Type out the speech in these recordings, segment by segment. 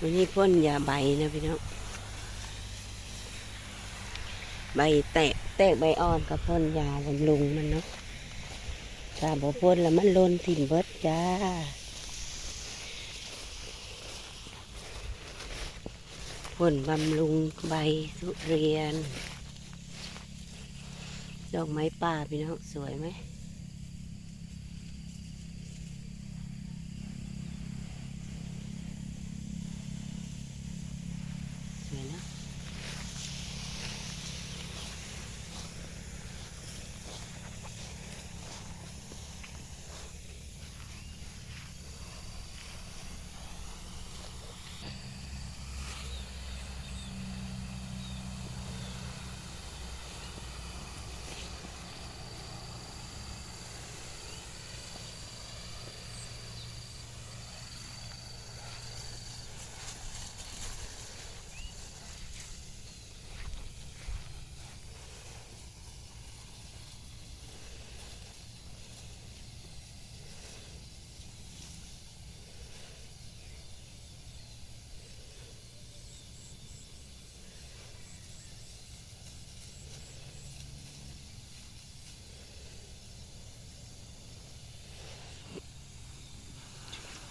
วันนี้พ่นยาใบนะพี่น้องใบแตกแตกใบอ่อนกับพ่นยาบำรุงมันเนาะถ้าบ่พ่นแล้วมันหลนถิ่มเบิดจ้าพ่นบำรุงใบทุเรียน ดอกไม้ป่าพี่น้องสวยไหม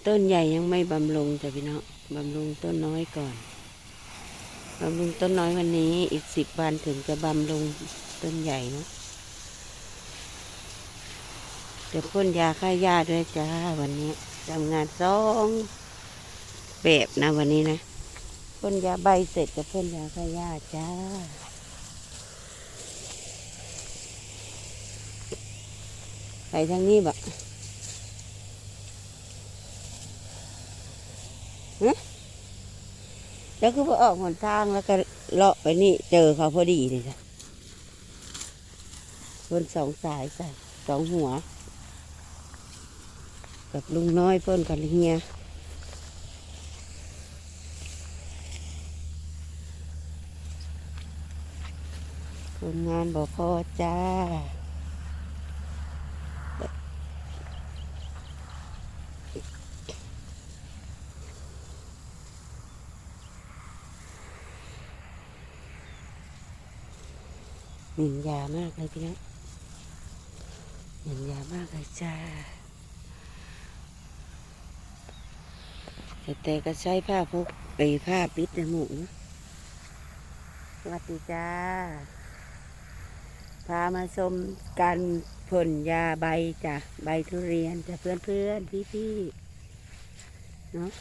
ต้นใหญ่ยังไม่บำรุงจ้ะพี่น้องบำรุงต้นน้อยก่อนบำรุงต้นน้อยวันนี้อีกสิบวันถึงจะบำรุงต้นใหญ่นะเดี๋ยวพ่นยาฆ่าหญ้าด้วยจ้าวันนี้ทำงานสองแบบนะวันนี้นะพ่นยาใบเสร็จจะพ่นยาฆ่าหญ้าจ้าไปทางนี้บะฮะ แล้วก็พอออกหนทางแล้วก็เลาะไปนี่ เจอเขาพอดีเลยจ้ะคนสองสายใส่สองหัว กับลุงน้อยเพิ่นกับเฮียคนงานบอกพอจ้า หมิ่นยามากเลยพี่น้องหมิ่นยามากเลยจ้า แต่ก็ใช้ผ้าพกไปผ้าปิดจมูกนะสวัสดีจ้า พามาชมการพ่นยาใบจ้ะใบทุเรียนจ้ะเพื่อนเพื่อนพี่พี่ๆเนาะ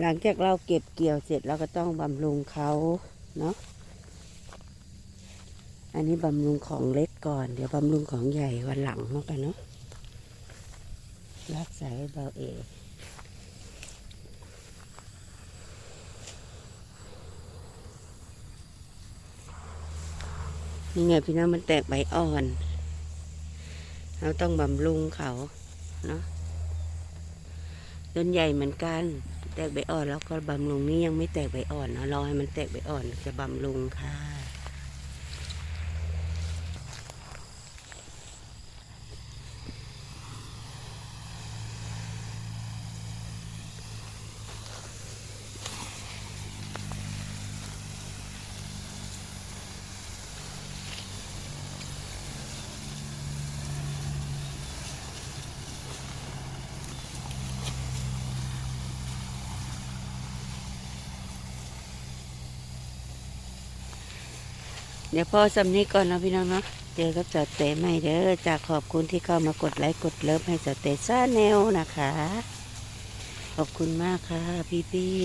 หลังจากเราเก็บเกี่ยวเสร็จเราก็ต้องบำรุงเขาเนาะ อันนี้บำรุงของเล็กก่อน เดี๋ยวบำรุงของใหญ่วันหลังเนาะกันเนาะรักษาเบาเอนี่ไงพี่น้องมันแตกใบอ่อน เราต้องบำรุงเขาเนาะต้นใหญ่เหมือนกัน แตกใบอ่อนแล้วก็บำรุงนี่ยังไม่แตกใบอ่อนเนาะรอให้มันแตกใบอ่อนจะบำรุงค่ะ เดี๋ยวพ่อสำนี้ก่อนนะพี่น้องเนาะเจอกับจอดเตะใหม่เด้อจากขอบคุณที่เข้ามากดไลค์กดเลิฟให้จอดเตะซ่าแนวนะคะ ขอบคุณมากค่ะพี่พี่